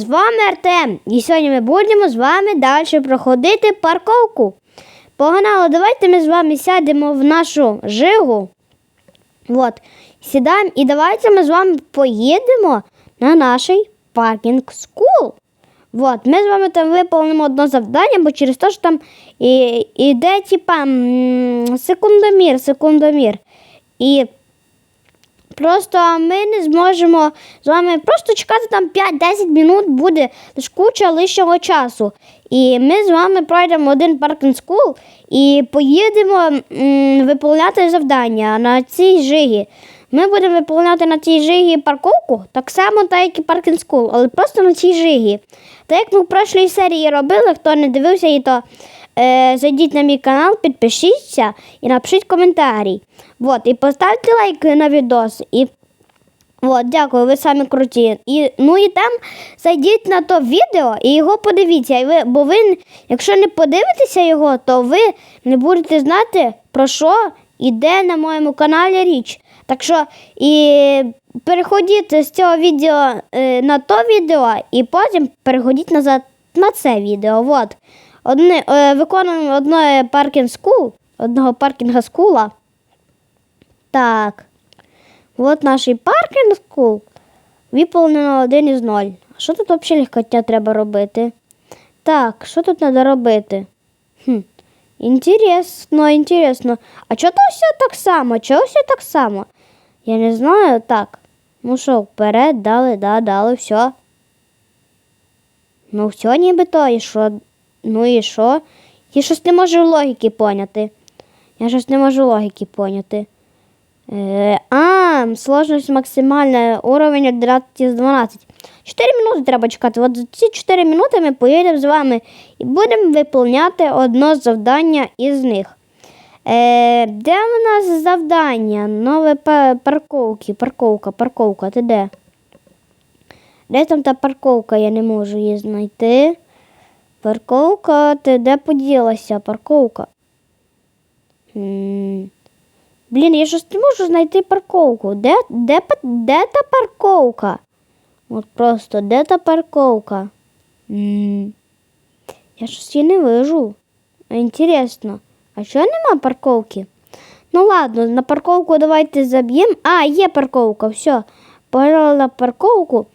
З вами Артем, і сьогодні ми будемо з вами далі проходити парковку. Погнали, давайте ми з вами сядемо в нашу жигу. От, сідаємо і давайте ми з вами поїдемо на наш паркінг скул. От, ми з вами там виповнимо одне завдання, бо через те, що там іде типа секундомір, секундомір. І Просто ми не зможемо з вами просто чекати там 5-10 минут буде куча лишнього часу. І ми з вами пройдемо один паркінг скул і поїдемо м, виповняти завдання на цій жигі. Ми будемо виповняти на цій жигі парковку, так само, так як і паркінг скул, але просто на цій жигі. Так як ми в прошлій серії робили, хто не дивився її, то е, зайдіть на мій канал, підпишіться і напишіть коментарі. Вот, і поставте лайк на відос. І От, дякую, ви самі круті. І, ну і там зайдіть на то відео і його подивіться. І ви, бо ви, якщо не подивитеся його, то ви не будете знати, про що йде на моєму каналі річ. Так що і переходіть з цього відео е, на то відео, і потім переходіть назад на це відео. От. Одне, е, виконуємо одне паркінг скул, одного паркінга скула. Так. Вот наш паркінг скул. Виповнено один із ноль. А що тут взагалі легкоття треба робити? Так, що тут треба робити? Хм. Інтересно, інтересно. А чого то все так само? Чого все так само? Я не знаю. Так. Ну що, вперед, дали, да, дали, все. Ну, все нібито, і що? Ну і що? Я щось не можу логіки поняти. Я щось не можу логіки поняти. Е, а, сложність максимальна, уровень 11 з 12. 4 минути треба чекати. От за ці 4 минути ми поїдемо з вами і будемо виповняти одне завдання із них. Е, де в нас завдання? Нове па- парковки, парковка, парковка, ти де? Де там та парковка? Я не можу її знайти. Парковка, ти де поділася? Парковка. М, Блін, я щось не можу знайти парковку. Де, де, де та парковка? От просто де та парковка? м Я щось її не вижу. Інтересно, а чого нема парковки? Ну ладно, на парковку давайте заб'ємо. А, є парковка, все. Погнали на парковку.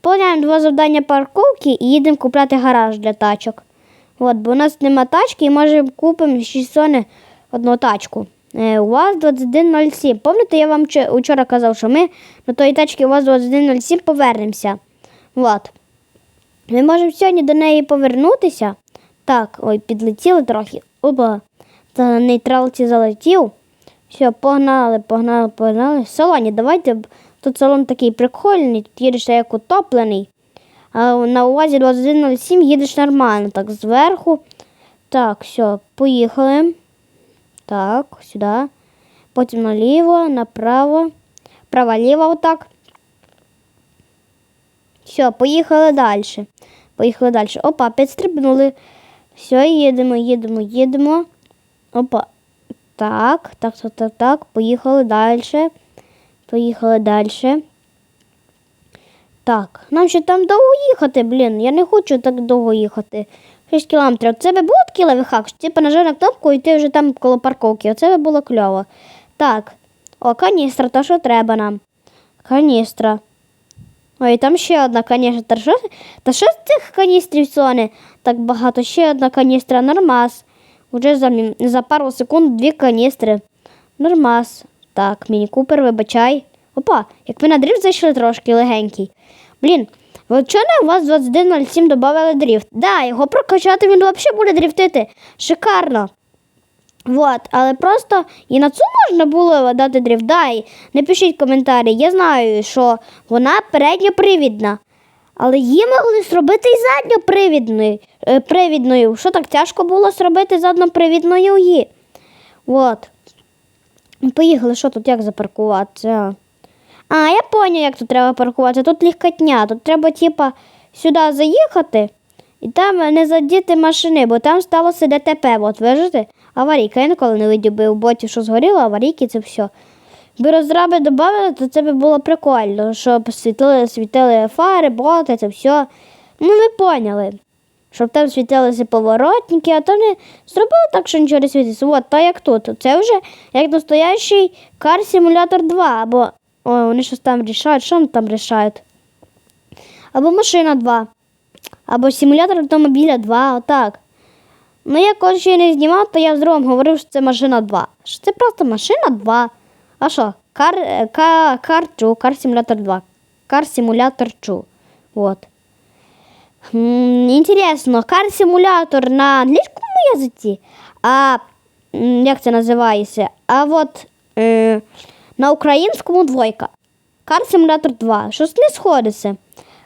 Поглядаємо два завдання парковки і їдемо купляти гараж для тачок. От, бо у нас нема тачки і може купимо 600 одну тачку. Е, УАЗ 2107. Пам'ятаєте, я вам вчора казав, що ми на тої тачки УАЗ 2107 повернемося. От. Ми можемо сьогодні до неї повернутися. Так, ой, підлетіли трохи. Опа. Та на нейтралці залетів. Все, погнали, погнали, погнали. В салоні, давайте. Тут салон такий прикольний, тут їдеш як утоплений. А на УАЗі 2107 їдеш нормально, так зверху. Так, все, поїхали. Так, сюди. Потім наліво, направо. Право-ліво отак. Все, поїхали далі. Поїхали далі. Опа, підстрибнули. Все, їдемо, їдемо, їдемо. Опа. Так, так, так, так, так. Поїхали далі. Поїхали далі. Так, нам ще там довго їхати, блін. Я не хочу так довго їхати. 6 кілометрів. Це би було такий лайфхак, що типу нажав на кнопку і ти вже там коло парковки. Оце би було кльово. Так. О, каністра, то що треба нам. Каністра. Ой, там ще одна каністра. Та що, та що з цих каністрів соне? Так багато. Ще одна каністра. Нормас. Уже за, за пару секунд дві каністри. Нормас. Так, міні-купер, вибачай. Опа, як ми на дріфт зайшли трошки легенький. Блін, чого у вас 2107 додали дріфт? Да, його прокачати він взагалі буде дріфтити. Шикарно. Вот, але просто і на цю можна було дати дріфт. Да, і напишіть коментарі. Я знаю, що вона передньопривідна. Але її могли зробити і задньопривідною. Е, привідною. Що так тяжко було зробити задньопривідною її? От. Поїхали, що тут як запаркуватися? А, я поняв, як тут треба паркуватися. Тут легкотня. Тут треба, типа, сюди заїхати і там не задіти машини, бо там сталося ДТП. От бачите? Аварійка. Я ніколи не видів би у боті, що згоріло, аварійки це все. Би розраби додали, то це би було прикольно, щоб світили, світили фари, боти, це все. Ну, ви поняли. Щоб там світилися поворотники, а то не зробили так, що нічого не світиться. От, так як тут. Це вже як настоящий Simulator 2. Або. Ой, вони щось там рішають. Що вони там рішають? Або машина 2. Або симулятор автомобіля 2, отак. Ну, я коли ще не знімав, то я з другом говорив, що це машина 2. Що це просто машина 2. А що? Кар, е, ка, кар чу, кар симулятор 2. Кар симулятор чу. Вот. М, Інтересно, кар симулятор на англійському язиці, а м, як це називається? А от е, на українському двойка. Кар симулятор 2. Щось не сходиться.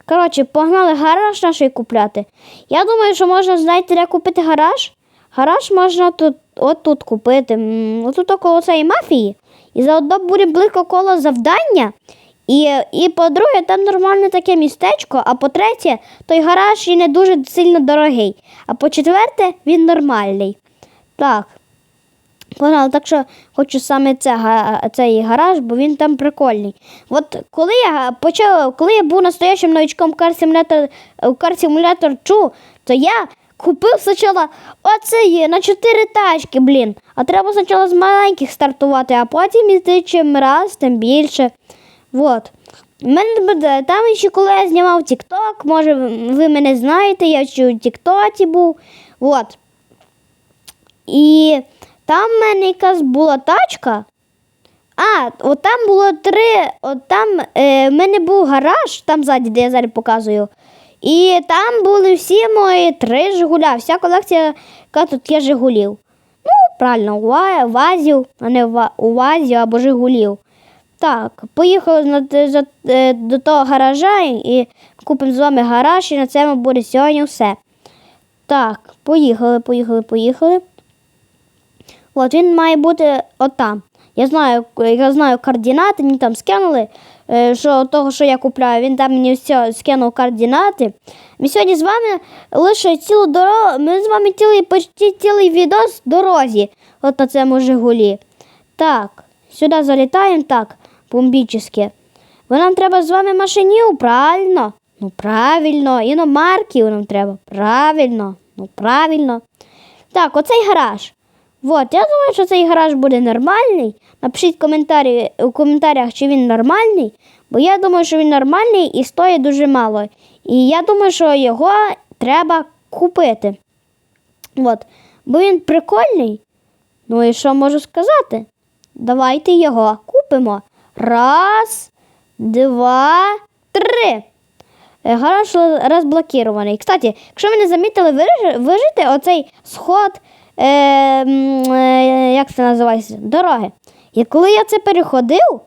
Коротше, погнали гараж наш купляти. Я думаю, що можна, знаєте, де купити гараж? Гараж можна тут, от тут купити. Отут около цієї мафії. І заодно буде близько коло завдання. І, і по-друге, там нормальне таке містечко, а по-третє, той гараж і не дуже сильно дорогий. А по-четверте, він нормальний. Так. Погнали, так що хочу саме це, цей гараж, бо він там прикольний. От коли я почав, коли я був настоящим новичком Car Чу, то я купив спочатку оцей на 4 тачки, блін. А треба спочатку з маленьких стартувати, а потім іти чим раз, тим більше. Вот. Мене там ще коли я знімав TikTok, може ви мене знаєте, я ще у TikTok був. Вот. І там в мене якась була тачка. А, от там було три. От там е, в мене був гараж, там ззаді, де я зараз показую. І там були всі мої три Жигуля, вся колекція, яка тут є Жигулів. Ну, правильно, Вазів, а не Ва- Уазів або Жигулів. Так, поїхали е, до того гаража і купимо з вами гараж, і на цьому буде сьогодні все. Так, поїхали, поїхали, поїхали. От він має бути отам. Я знаю, я знаю координати, мені там скинули, е, що того, що я купляю, він там мені все скинув координати. Ми сьогодні з вами лише цілу дорогу, ми з вами цілий, почти цілий відос дорозі, от на цьому Жигулі. Так, сюди залітаємо так, бомбічно. Бо нам треба з вами машинів, правильно? Ну, правильно, іномарків нам треба. Правильно, ну правильно. Так, оцей гараж. От, я думаю, що цей гараж буде нормальний. Напишіть коментарі, у коментарях, чи він нормальний, бо я думаю, що він нормальний і стоїть дуже мало. І я думаю, що його треба купити. От. Бо він прикольний. Ну і що можу сказати? Давайте його купимо. Раз, два, три. Е, Гараж розблокірований. Кстати, якщо ви не замітили, вижити оцей сход, е, е, як це називається, дороги. І коли я це переходив,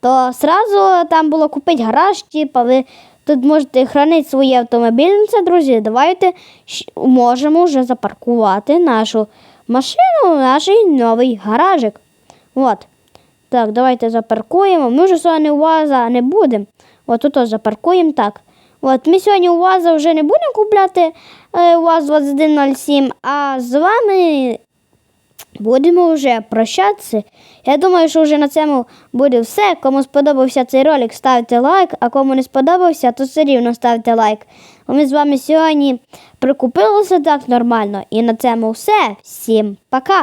то сразу там було купити гараж, типа ви тут можете хранити свої автомобілі. Ну, Це, друзі, давайте можемо вже запаркувати нашу машину наш новий гаражик. От. Так, давайте запаркуємо. Ми вже сьогодні УАЗа не будемо. От тут запаркуємо так. От ми сьогодні у УАЗа вже не будемо купляти е, УАЗ 2107, а з вами будемо вже прощатися. Я думаю, що вже на цьому буде все. Кому сподобався цей ролик, ставте лайк, а кому не сподобався, то все рівно ставте лайк. Ми з вами сьогодні прикупилися так нормально. І на цьому все. Всім пока!